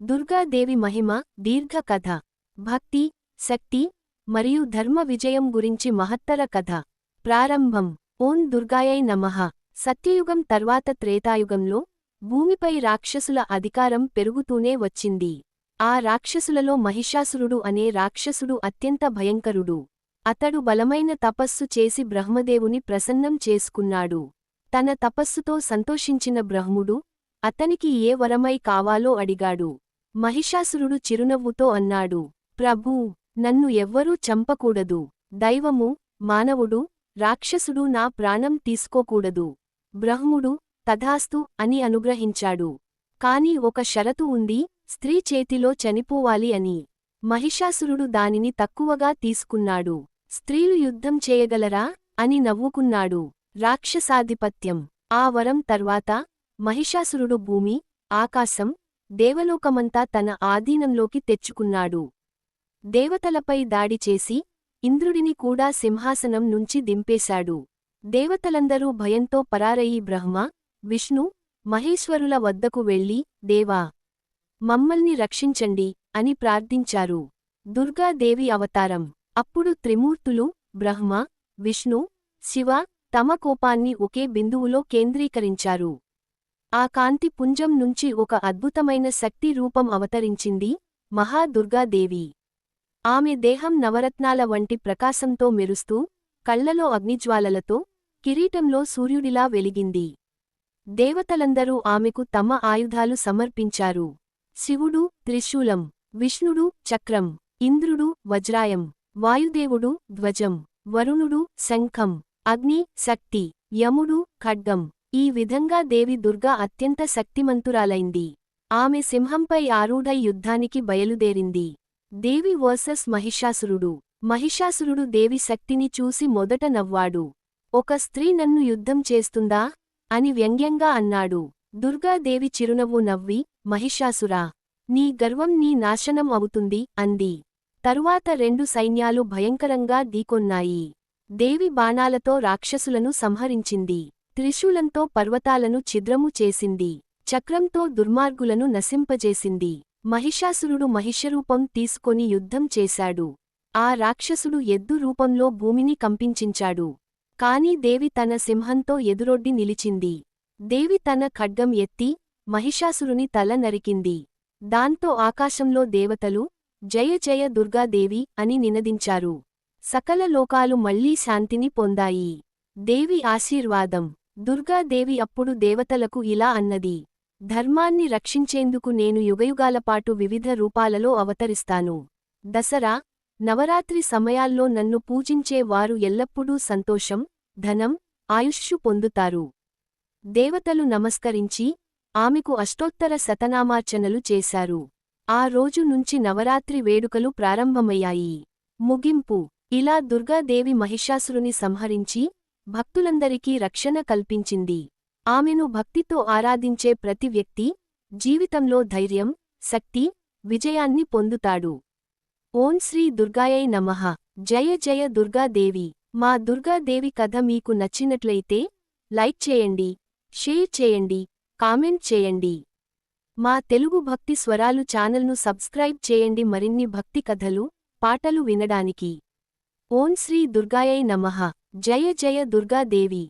దుర్గాదేవి మహిమ దీర్ఘ కథ భక్తి శక్తి మరియు ధర్మ విజయం గురించి మహత్తర కథ. ప్రారంభం. ఓం దుర్గాయై నమః. సత్యయుగం తర్వాత త్రేతాయుగంలో భూమిపై రాక్షసుల అధికారం పెరుగుతూనే వచ్చింది. ఆ రాక్షసులలో మహిషాసురుడు అనే రాక్షసుడు అత్యంత భయంకరుడు. అతడు బలమైన తపస్సు చేసి బ్రహ్మదేవుని ప్రసన్నం చేసుకున్నాడు. తన తపస్సుతో సంతోషించిన బ్రహ్ముడు అతనికి ఏ వరమై కావాలో అడిగాడు. మహిషాసురుడు చిరునవ్వుతో అన్నాడు ప్రభూ నన్ను ఎవ్వరూ చంపకూడదు. దైవము మానవుడు రాక్షసుడు నా ప్రాణం తీసుకోకూడదు. బ్రహ్ముడు తథాస్తు అని అనుగ్రహించాడు. కాని ఒక షరతు ఉంది స్త్రీ చేతిలో చనిపోవాలి అని. మహిషాసురుడు దానిని తక్కువగా తీసుకున్నాడు. స్త్రీలు యుద్ధం చేయగలరా? అని నవ్వుకున్నాడు. రాక్షసాధిపత్యం. ఆ వరం తర్వాత మహిషాసురుడు భూమి ఆకాశం దేవలోకమంతా తన ఆధీనంలోకి తెచ్చుకున్నాడు. దేవతలపై దాడి చేసి ఇంద్రుడిని కూడా సింహాసనం నుంచి దింపేశాడు. దేవతలందరూ భయంతో పరారయి బ్రహ్మ విష్ణు మహేశ్వరుల వద్దకు వెళ్ళి దేవా మమ్మల్ని రక్షించండి అని ప్రార్థించారు. దుర్గాదేవి అవతారం. అప్పుడు త్రిమూర్తులు బ్రహ్మ విష్ణు శివ తమ కోపాన్ని ఒకే బిందువులో కేంద్రీకరించారు. ఆ కాంతి పుంజం నుంచి ఒక అద్భుతమైన శక్తి రూపం అవతరించింది మహాదుర్గాదేవి. ఆమె దేహం నవరత్నాల వంటి ప్రకాశంతో మెరుస్తూ కళ్ళలో అగ్నిజ్వాలలతో కిరీటంలో సూర్యుడిలా వెలిగింది. దేవతలందరూ ఆమెకు తమ ఆయుధాలు సమర్పించారు. శివుడు త్రిశూలం విష్ణుడు చక్రం ఇంద్రుడు వజ్రాయం వాయుదేవుడు ధ్వజం వరుణుడు శంఖం అగ్ని శక్తి యముడు ఖడ్గం ఈ విధంగా దేవి దుర్గా అత్యంత శక్తిమంతురాలైంది. ఆమె సింహంపై ఆరూఢై యుద్ధానికి బయలుదేరింది. దేవి వర్సెస్ మహిషాసురుడు. మహిషాసురుడు దేవి శక్తిని చూసి మొదట నవ్వాడు. ఒక స్త్రీ నన్ను యుద్ధం చేస్తుందా? అని వ్యంగ్యంగా అన్నాడు. దుర్గాదేవి చిరునవ్వు నవ్వి మహిషాసురా నీ గర్వం నీ నాశనం అవుతుంది అంది. తరువాత రెండు సైన్యాలు భయంకరంగా ఢీకొన్నాయి. దేవి బాణాలతో రాక్షసులను సంహరించింది. త్రిశూలంతో పర్వతాలను ఛిద్రము చేసింది. చక్రంతో దుర్మార్గులను నశింపజేసింది. మహిషాసురుడు మహిషరూపం తీసుకొని యుద్ధం చేశాడు. ఆ రాక్షసుడు ఎద్దు రూపంలో భూమిని కంపించించాడు. కాని దేవి తన సింహంతో ఎదురొడ్డి నిలిచింది. దేవి తన ఖడ్గం ఎత్తి మహిషాసురుని తల నరికింది. దాంతో ఆకాశంలో దేవతలు జయ జయ దుర్గాదేవి అని నినదించారు. సకల లోకాలు మళ్ళీ శాంతిని పొందాయి. దేవి ఆశీర్వాదం. దుర్గాదేవి అప్పుడు దేవతలకు ఇలా అన్నది ధర్మాన్ని రక్షించేందుకు నేను యుగయుగాలపాటు వివిధ రూపాలలో అవతరిస్తాను. దసరా నవరాత్రి సమయాల్లో నన్ను పూజించే వారు ఎల్లప్పుడూ సంతోషం ధనం ఆయుష్షు పొందుతారు. దేవతలు నమస్కరించి ఆమెకు అష్టోత్తర శతనామార్చనలు చేశారు. ఆ రోజు నుంచి నవరాత్రి వేడుకలు ప్రారంభమయ్యాయి. ముగింపు ఇలా దుర్గాదేవి మహిషాసురుని సంహరించి భక్తులందరికీ రక్షణ కల్పించింది. ఆమెను భక్తితో ఆరాధించే ప్రతి వ్యక్తి జీవితంలో ధైర్యం శక్తి విజయాన్ని పొందుతాడు. ఓం శ్రీ దుర్గాయై నమః. జయ జయ దుర్గాదేవి. మా దుర్గాదేవి కథ మీకు నచ్చినట్లయితే లైక్ చేయండి షేర్ చేయండి కామెంట్ చేయండి. మా తెలుగు భక్తి స్వరాలు ఛానల్ను సబ్స్క్రైబ్ చేయండి మరిన్ని భక్తి కథలు పాటలు వినడానికి. ఓం శ్రీ దుర్గాయై నమః. జయ జయ దుర్గాదేవి